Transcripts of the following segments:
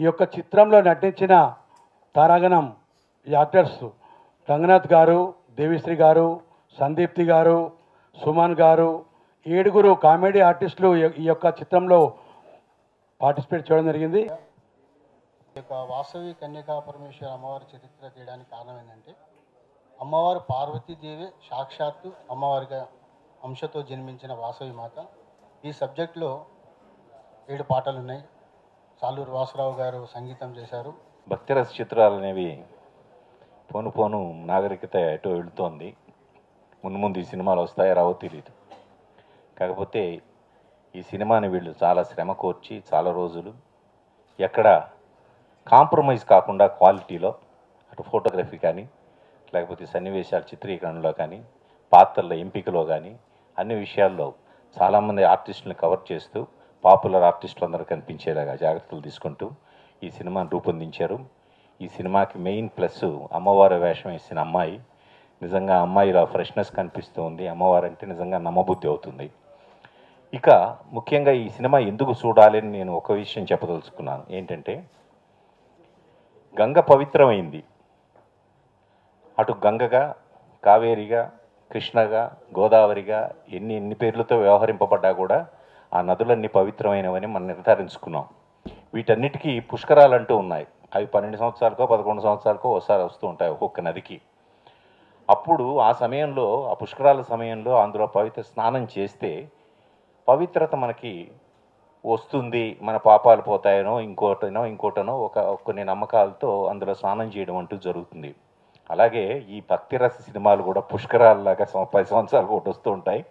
ఈ యొక్క చిత్రంలో నటించిన తారాగణం యాక్టర్స్ రంగనాథ్ గారు దేవిశ్రీ గారు సందీప్తి గారు సుమన్ గారు ఏడుగురు కామెడీ ఆర్టిస్టులు ఈ- యొక్క చిత్రంలో పార్టిసిపేట్ చేయడం జరిగింది. ఈ యొక్క వాసవి కన్యకా పరమేశ్వర అమ్మవారి చరిత్ర తీయడానికి కారణం ఏంటంటే అమ్మవారు పార్వతీదేవి సాక్షాత్తు అమ్మవారిగా అంశతో జన్మించిన వాసవి మాత. ఈ సబ్జెక్టులో ఏడు పాటలు ఉన్నాయి సాలూరు వాసరావు గారు సంగీతం చేశారు. భక్తిరస చిత్రాలు అనేవి పోను పోను నాగరికత ఎటో వెళుతోంది. ముందు ముందు ఈ సినిమాలు వస్తాయో రావో తెలియదు కాకపోతే ఈ సినిమాని వీళ్ళు చాలా శ్రమ కోర్చి చాలా రోజులు ఎక్కడ కాంప్రమైజ్ కాకుండా క్వాలిటీలో అటు ఫోటోగ్రఫీ కానీ లేకపోతే సన్నివేశాల చిత్రీకరణలో కానీ పాత్రల ఎంపికలో కానీ అన్ని విషయాల్లో చాలామంది ఆర్టిస్టులను కవర్ చేస్తూ పాపులర్ ఆర్టిస్టులు అందరూ కనిపించేలాగా జాగ్రత్తలు తీసుకుంటూ ఈ సినిమాను రూపొందించారు. ఈ సినిమాకి మెయిన్ ప్లస్ అమ్మవారి వేషం వేసిన అమ్మాయి. నిజంగా అమ్మాయిలో ఫ్రెష్నెస్ కనిపిస్తూ ఉంది అమ్మవారు అంటే నిజంగా నమ్మబుద్ధి అవుతుంది. ఇక ముఖ్యంగా ఈ సినిమా ఎందుకు చూడాలి అని నేను ఒక విషయం చెప్పదలుచుకున్నాను. ఏంటంటే గంగ పవిత్రమైంది. అటు గంగగా కావేరిగా కృష్ణగా గోదావరిగా ఎన్ని ఎన్ని పేర్లతో వ్యవహరింపబడ్డా కూడా ఆ నదులన్నీ పవిత్రమైనవని మనం నిర్ధారించుకున్నాం. వీటన్నిటికీ పుష్కరాలు అంటూ ఉన్నాయి. అవి పన్నెండు సంవత్సరాలకో పదకొండు సంవత్సరాలకో ఒకసారి వస్తూ ఉంటాయి ఒక్కొక్క నదికి. అప్పుడు ఆ సమయంలో ఆ పుష్కరాల సమయంలో అందులో పవిత్ర స్నానం చేస్తే పవిత్రత మనకి వస్తుంది. మన పాపాలు పోతాయనో ఇంకోటనో ఇంకోటనో ఒక కొన్ని నమ్మకాలతో అందులో స్నానం చేయడం అంటూ జరుగుతుంది. అలాగే ఈ భక్తిరస సినిమాలు కూడా పుష్కరాలలాగా పది సంవత్సరాలు ఒకటి వస్తూ ఉంటాయి.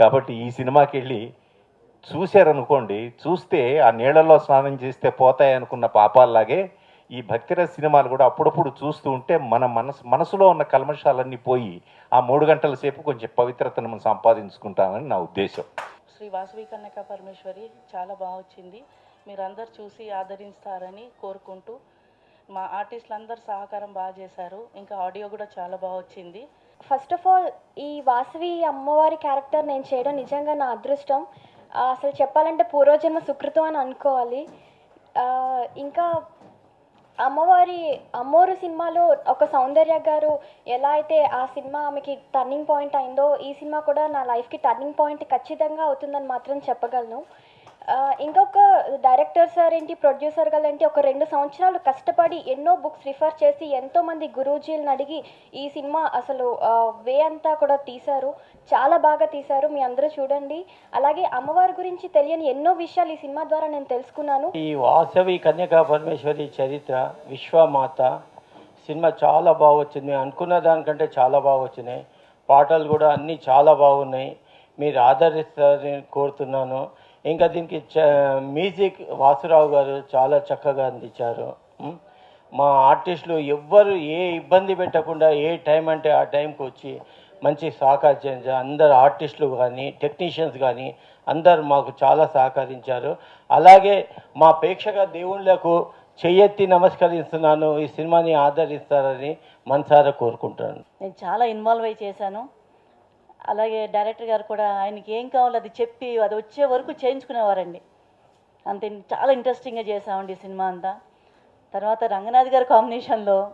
కాబట్టి ఈ సినిమాకి వెళ్ళి చూశారనుకోండి చూస్తే ఆ నీళ్ళలో స్నానం చేస్తే పోతాయి అనుకున్న పాపాల్లాగే ఈ భక్తిరస సినిమాలు కూడా అప్పుడప్పుడు చూస్తూ ఉంటే మన మనసు మనసులో ఉన్న కల్మషాలన్నీ పోయి ఆ మూడు గంటల సేపు కొంచెం పవిత్రతను మనం సంపాదించుకుంటామని నా ఉద్దేశం. శ్రీ వాసవి కన్యక పరమేశ్వరి చాలా బాగా వచ్చింది మీరందరూ చూసి ఆదరిస్తారని కోరుకుంటూ మా ఆర్టిస్టులు అందరు సహకారం బాగా చేశారు. ఇంకా ఆడియో కూడా చాలా బాగా వచ్చింది ఫస్ట్ ఆఫ్ ఆల్ ఈ వాసవి అమ్మవారి క్యారెక్టర్ నేను చేయడం నిజంగా నా అదృష్టం. అసలు చెప్పాలంటే పూర్వజన్మ సుకృతం అని అనుకోవాలి. ఇంకా అమ్మవారి అమ్మోరు సినిమాలో ఒక సౌందర్య గారు ఎలా అయితే ఆ సినిమా ఆమెకి టర్నింగ్ పాయింట్ అయిందో ఈ సినిమా కూడా నా లైఫ్కి టర్నింగ్ పాయింట్ ఖచ్చితంగా అవుతుందని మాత్రం చెప్పగలను. ఇంకొక డైరెక్టర్ సార్ ఏంటి ప్రొడ్యూసర్ గారు ఏంటి ఒక రెండు సంవత్సరాలు కష్టపడి ఎన్నో బుక్స్ రిఫర్ చేసి ఎంతోమంది గురూజీలను అడిగి ఈ సినిమా అసలు వే అంతా కూడా తీశారు. చాలా బాగా తీశారు. మీ అందరూ చూడండి. అలాగే అమ్మవారి గురించి తెలియని ఎన్నో విషయాలు ఈ సినిమా ద్వారా నేను తెలుసుకున్నాను. ఈ వాసవి కన్యకా పరమేశ్వరి చరిత్ర విశ్వమాత సినిమా చాలా బాగా వచ్చింది అనుకున్న దానికంటే చాలా బాగా వచ్చినాయి పాటలు కూడా అన్నీ చాలా బాగున్నాయి. మీరు ఆదరిస్తారని కోరుతున్నాను. ఇంకా దీనికి చ మ్యూజిక్ వాసురావు గారు చాలా చక్కగా అందించారు. మా ఆర్టిస్టులు ఎవ్వరు ఏ ఇబ్బంది పెట్టకుండా ఏ టైం అంటే ఆ టైంకి వచ్చి మంచి సహకరించారు అందరు ఆర్టిస్టులు కానీ టెక్నీషియన్స్ కానీ అందరు మాకు చాలా సహకరించారు. అలాగే మా ప్రేక్షక దేవుళ్ళకు చెయ్యెత్తి నమస్కరిస్తున్నాను. ఈ సినిమాని ఆదరిస్తారని మనసారా కోరుకుంటాను నేను చాలా ఇన్వాల్వ్ అయి చేశాను. అలాగే డైరెక్టర్ గారు కూడా ఆయనకి ఏం కావాలో అది చెప్పి అది వచ్చే వరకు చేయించుకునేవారండి. అంత చాలా ఇంట్రెస్టింగ్గా చేసామండి ఈ సినిమా అంతా. తర్వాత రంగనాథ్ గారి కాంబినేషన్లో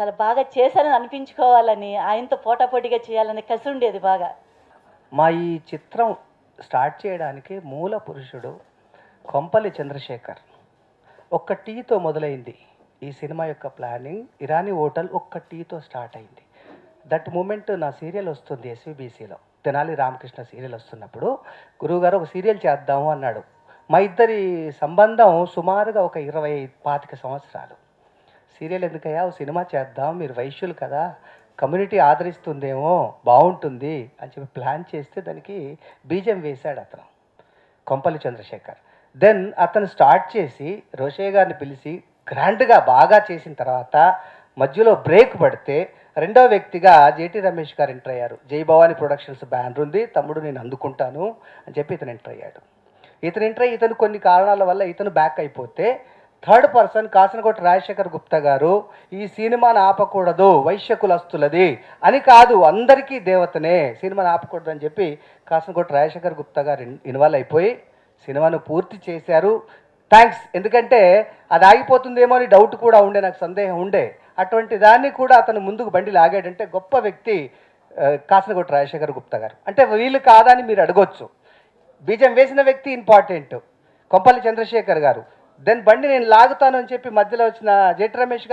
చాలా బాగా చేశారని అనిపించుకోవాలని ఆయనతో పోటాపోటీగా చేయాలని కసి ఉండేది బాగా. మా ఈ చిత్రం స్టార్ట్ చేయడానికి మూల పురుషుడు కొంపల్లి చంద్రశేఖర్. ఒక్క టీతో మొదలైంది ఈ సినిమా యొక్క ప్లానింగ్. ఇరానీ హోటల్ ఒక్క టీతో స్టార్ట్ అయింది. దట్ మూమెంట్ నా సీరియల్ వస్తుంది ఎస్విబిసిలో తెనాలి రామకృష్ణ సీరియల్ వస్తున్నప్పుడు గురువుగారు ఒక సీరియల్ చేద్దాము అన్నాడు. మా ఇద్దరి సంబంధం సుమారుగా ఒక ఇరవై పాతిక సంవత్సరాలు. సీరియల్ ఎందుకయ్యా? ఓ సినిమా చేద్దాం మీరు వైశ్యులు కదా కమ్యూనిటీ ఆదరిస్తుందేమో బాగుంటుంది అని చెప్పి ప్లాన్ చేస్తే దానికి బీజం వేశాడు అతను కొంపల్లి చంద్రశేఖర్. దెన్ అతను స్టార్ట్ చేసి రోషయ్య గారిని పిలిచి గ్రాండ్గా బాగా చేసిన తర్వాత మధ్యలో బ్రేక్ పడితే రెండో వ్యక్తిగా జేటీ రమేష్ గారు ఎంటర్ అయ్యారు. జై భవానీ ప్రొడక్షన్స్ బ్యానర్ ఉంది తమ్ముడు నేను అందుకుంటాను అని చెప్పి ఇతను ఎంటర్ అయ్యాడు. ఇతను ఎంటర్ అయ్యి ఇతను కొన్ని కారణాల వల్ల ఇతను బ్యాక్ అయిపోతే థర్డ్ పర్సన్ కాసనకోట రాజశేఖర్ గుప్తా గారు ఈ సినిమాను ఆపకూడదు వైశ్యకులస్తులది అని కాదు అందరికీ దేవతనే సినిమాను ఆపకూడదు అని చెప్పి కాసనకోట రాజశేఖర్ గుప్తా గారు ఇన్వాల్వ్ అయిపోయి సినిమాను పూర్తి చేశారు. థ్యాంక్స్ ఎందుకంటే అది ఆగిపోతుందేమో అని డౌట్ కూడా ఉండే నాకు సందేహం ఉండే. అటువంటి దాన్ని కూడా అతను ముందుకు బండి లాగాడంటే గొప్ప వ్యక్తి కాసనగొట్ట రాజశేఖర్ గుప్తా గారు. అంటే వీళ్ళు కాదని మీరు అడగొచ్చు. బీజం వేసిన వ్యక్తి ఇంపార్టెంట్ కొంపల్లి చంద్రశేఖర్ గారు. దెన్ బండి నేను లాగుతాను అని చెప్పి మధ్యలో వచ్చిన జెటి రమేష్